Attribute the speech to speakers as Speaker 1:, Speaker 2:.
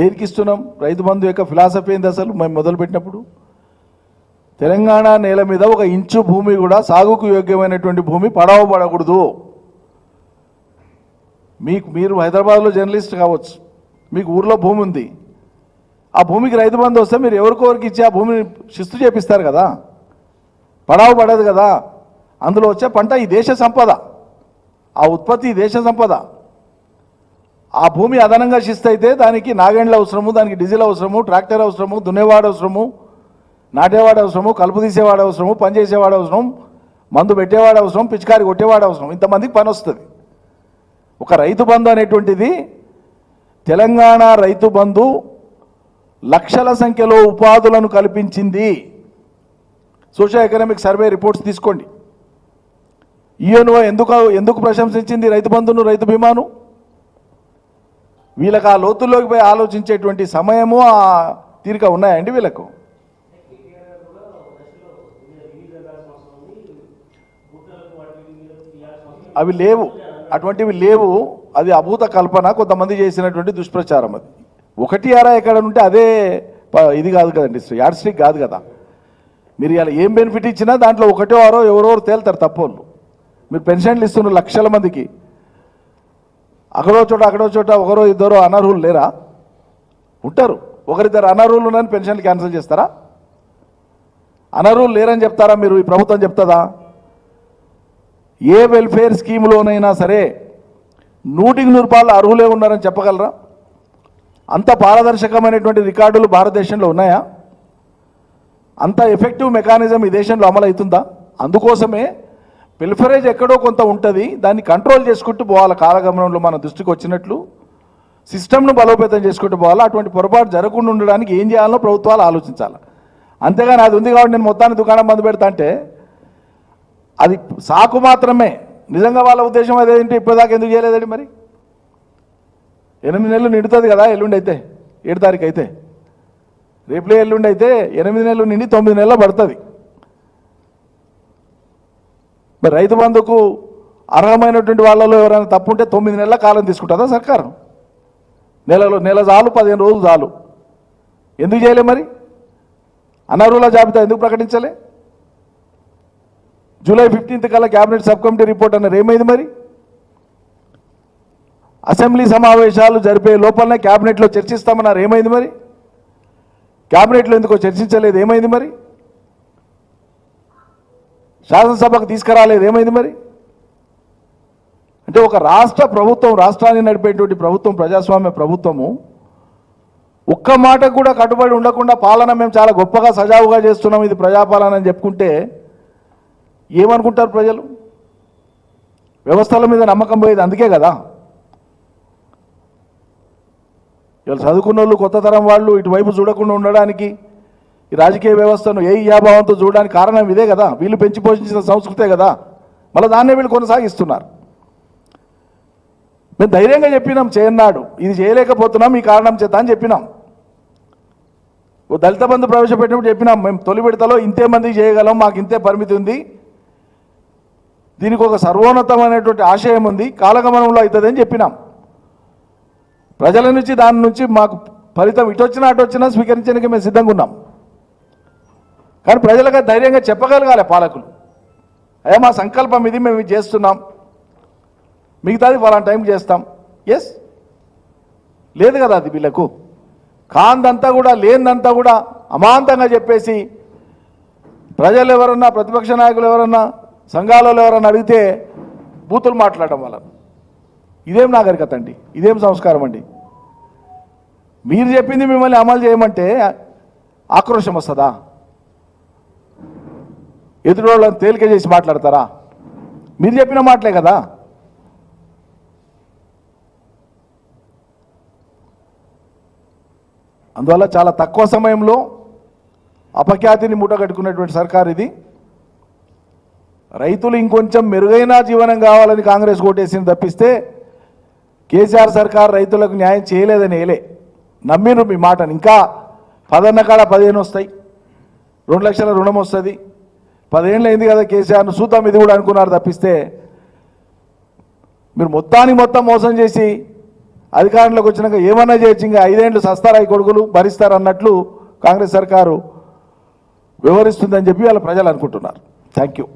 Speaker 1: దేనికి ఇస్తున్నాం? రైతు బంధు యొక్క ఫిలాసఫీ ఏంది అసలు? మేము మొదలుపెట్టినప్పుడు తెలంగాణ నేల మీద ఒక ఇంచు భూమి కూడా సాగుకు యోగ్యమైనటువంటి భూమి పడవబడకూడదు మీకు మీరు హైదరాబాద్లో జర్నలిస్ట్ కావచ్చు. మీకు ఊర్లో భూమి ఉంది. ఆ భూమికి రైతు బంధు వస్తే మీరు ఎవరికొవరికి ఇచ్చి ఆ భూమిని శిస్తు చేపిస్తారు కదా? పడవ పడదు కదా? అందులో వచ్చే పంట ఈ దేశ సంపద. ఆ ఉత్పత్తి దేశ సంపద. ఆ భూమి అదనంగా శిస్తు అయితే దానికి నాగేండ్ల అవసరము దానికి డీజిల్ అవసరము ట్రాక్టర్ అవసరము దున్నేవాడు అవసరము నాటేవాడు అవసరము కలుపు తీసేవాడు అవసరము పనిచేసేవాడు అవసరం మందు పెట్టేవాడు అవసరం పిచికారి కొట్టేవాడు అవసరం. ఇంతమందికి పని వస్తుంది. ఒక రైతు బంధు అనేటువంటిది తెలంగాణ రైతు బంధు లక్షల సంఖ్యలో ఉపాధులను కల్పించింది. సోషల్ ఎకనామిక్ సర్వే రిపోర్ట్స్ తీసుకోండి. ఈఎన్ఓ ఎందుకు ఎందుకు ప్రశంసించింది రైతు బంధును రైతు బీమాను? వీళ్ళకి ఆ లోతుల్లోకి పోయి ఆలోచించేటువంటి సమయము ఆ తీరిక ఉన్నాయండి వీళ్ళకు? అవి లేవు. అటువంటివి లేవు. అది అభూత కల్పన కొంతమంది చేసినటువంటి దుష్ప్రచారం అది. ఒకటి అరా ఎక్కడ ఉంటే అదే ప- ఇది కాదు కదండి యాడ్ స్టిక్ కాదు కదా. మీరు ఇలా ఏం బెనిఫిట్ ఇచ్చినా దాంట్లో ఒకటో ఆరో ఎవరెవరు తేలుతారు తప్పోళ్ళు. మీరు పెన్షన్లు ఇస్తున్నారు లక్షల మందికి. అక్కడో చోట అక్కడో చోట ఒకరో ఇద్దరు అనర్హులు లేరా? ఉంటారు. ఒకరిద్దరు అనర్హులు ఉన్నారని పెన్షన్లు క్యాన్సిల్ చేస్తారా? అనర్హులు లేరని చెప్తారా మీరు? ఈ ప్రభుత్వం చెప్తుందా? ఏ వెల్ఫేర్ స్కీమ్లోనైనా సరే నూటికి నూరు రూపాయలు అర్హులే ఉన్నారని చెప్పగలరా? అంత పారదర్శకమైనటువంటి రికార్డులు భారతదేశంలో ఉన్నాయా? అంత ఎఫెక్టివ్ మెకానిజం ఈ దేశంలో అమలవుతుందా? అందుకోసమే పిల్ఫరేజ్ ఎక్కడో కొంత ఉంటుంది దాన్ని కంట్రోల్ చేసుకుంటూ పోవాలి కాలగమనంలో మన దృష్టికి వచ్చినట్లు. సిస్టమ్ను బలోపేతం చేసుకుంటూ పోవాలి అటువంటి పొరపాటు జరగకుండా ఉండడానికి ఏం చేయాలో ప్రభుత్వాలు ఆలోచించాలి. అంతేగాని అది ఉంది కాబట్టి నేను మొత్తాన్ని దుకాణం బంద్ పెడతా అంటే అది సాకు మాత్రమే. నిజంగా వాళ్ళ ఉద్దేశం అదేంటి ఇప్పటిదాకా ఎందుకు చేయలేదండి మరి? ఎనిమిది నెలలు నిండుతుంది కదా ఎల్లుండి అయితే ఏడు తారీఖు అయితే. రేపులే ఎల్లుండి అయితే ఎనిమిది నెలలు నిండి తొమ్మిది నెలలు పడుతుంది. మరి రైతు బంధుకు అర్హమైనటువంటి వాళ్ళలో ఎవరైనా తప్పుంటే తొమ్మిది నెలల కాలం తీసుకుంటుందా సర్కారం? నెలలో నెల చాలు పదిహేను రోజులు చాలు. ఎందుకు చేయలే మరి? అనర్హుల జాబితా ఎందుకు ప్రకటించలే? జూలై ఫిఫ్టీన్త్ కల్లా క్యాబినెట్ సబ్ కమిటీ రిపోర్ట్ అన్నారు ఏమైంది మరి? అసెంబ్లీ సమావేశాలు జరిపే లోపలనే క్యాబినెట్లో చర్చిస్తామన్నారు. ఏమైంది మరి? క్యాబినెట్లో ఎందుకో చర్చించలేదు. ఏమైంది మరి? శాసనసభకు తీసుకురాలేదు. ఏమైంది మరి? అంటే ఒక రాష్ట్ర ప్రభుత్వం రాష్ట్రాన్ని నడిపేటువంటి ప్రభుత్వం ప్రజాస్వామ్య ప్రభుత్వము ఒక్క మాట కూడా కట్టుబడి ఉండకుండా పాలన మేము చాలా గొప్పగా సజావుగా చేస్తున్నాం. ఇది ప్రజాపాలన అని చెప్పుకుంటే ఏమనుకుంటారు ప్రజలు? వ్యవస్థల మీద నమ్మకం పోయేది అందుకే కదా. ఇవాళ చదువుకున్న వాళ్ళు కొత్త తరం వాళ్ళు ఇటువైపు చూడకుండా ఉండడానికి ఈ రాజకీయ వ్యవస్థను ఏ యాభావంతో చూడడానికి కారణం ఇదే కదా. వీళ్ళు పెంచి పోషించిన సంస్కృతే కదా. మళ్ళీ దాన్నే వీళ్ళు కొనసాగిస్తున్నారు. మేము ధైర్యంగా చెప్పినాం చేయన్నాడు. ఇది చేయలేకపోతున్నాం ఈ కారణం చేత అని చెప్పినాం. ఓ దళిత బంధు ప్రవేశపెట్టినప్పుడు చెప్పినాం మేము తొలి విడతలో ఇంతే మందికి చేయగలం మాకు ఇంతే పరిమితి ఉంది. దీనికి ఒక సర్వోన్నతమైనటువంటి ఆశయం ఉంది కాలగమనంలో అవుతుంది అని చెప్పినాం. ప్రజల నుంచి దాని నుంచి మాకు ఫలితం ఇటు వచ్చినా అటు వచ్చినా స్వీకరించడానికి మేము సిద్ధంగా ఉన్నాం. కానీ ప్రజలకు ధైర్యంగా చెప్పగలగాలి పాలకులు. అయ్యా మా సంకల్పం ఇది మేము చేస్తున్నాం. మిగతాది ఫలానా టైం చేస్తాం. ఎస్ లేదు కదా అది వీళ్ళకు. కాందంతా కూడా లేనిదంతా కూడా అమాంతంగా చెప్పేసి ప్రజలు ఎవరన్నా ప్రతిపక్ష నాయకులు ఎవరన్నా సంఘాలలో ఎవరన్నా అడిగితే బూతులు మాట్లాడడం వల్ల. ఇదేం నాగరికత అండి? ఇదేం సంస్కారం అండి? మీరు చెప్పింది మిమ్మల్ని అమలు చేయమంటే ఆక్రోశం వస్తుందా? ఎదురోళ్ళని తేలిక చేసి మాట్లాడతారా? మీరు చెప్పిన మాటలే కదా. అందువల్ల చాలా తక్కువ సమయంలో అపఖ్యాతిని మూటగట్టుకున్నటువంటి సర్కార్ ఇది. రైతులు ఇంకొంచెం మెరుగైన జీవనం కావాలని కాంగ్రెస్ కోటేసింది తప్పిస్తే కేసీఆర్ సర్కార్ రైతులకు న్యాయం చేయలేదని ఏలే. నమ్మిరు మీ మాటని. ఇంకా పదన్న కాడ పదిహేను వస్తాయి. రెండు లక్షల రుణం వస్తుంది. పదేళ్ళు అయింది కదా కేసీఆర్ను చూద్దాం ఇది కూడా అనుకున్నారు తప్పిస్తే మీరు మొత్తానికి మొత్తం మోసం చేసి అధికారంలోకి వచ్చినాక ఏమన్నా చేయొచ్చు? ఇంకా ఐదేండ్లు సస్తారాయి కొడుకులు? భరిస్తారన్నట్లు కాంగ్రెస్ సర్కారు వివరిస్తుందని చెప్పి వాళ్ళ ప్రజలు అనుకుంటున్నారు. Thank you.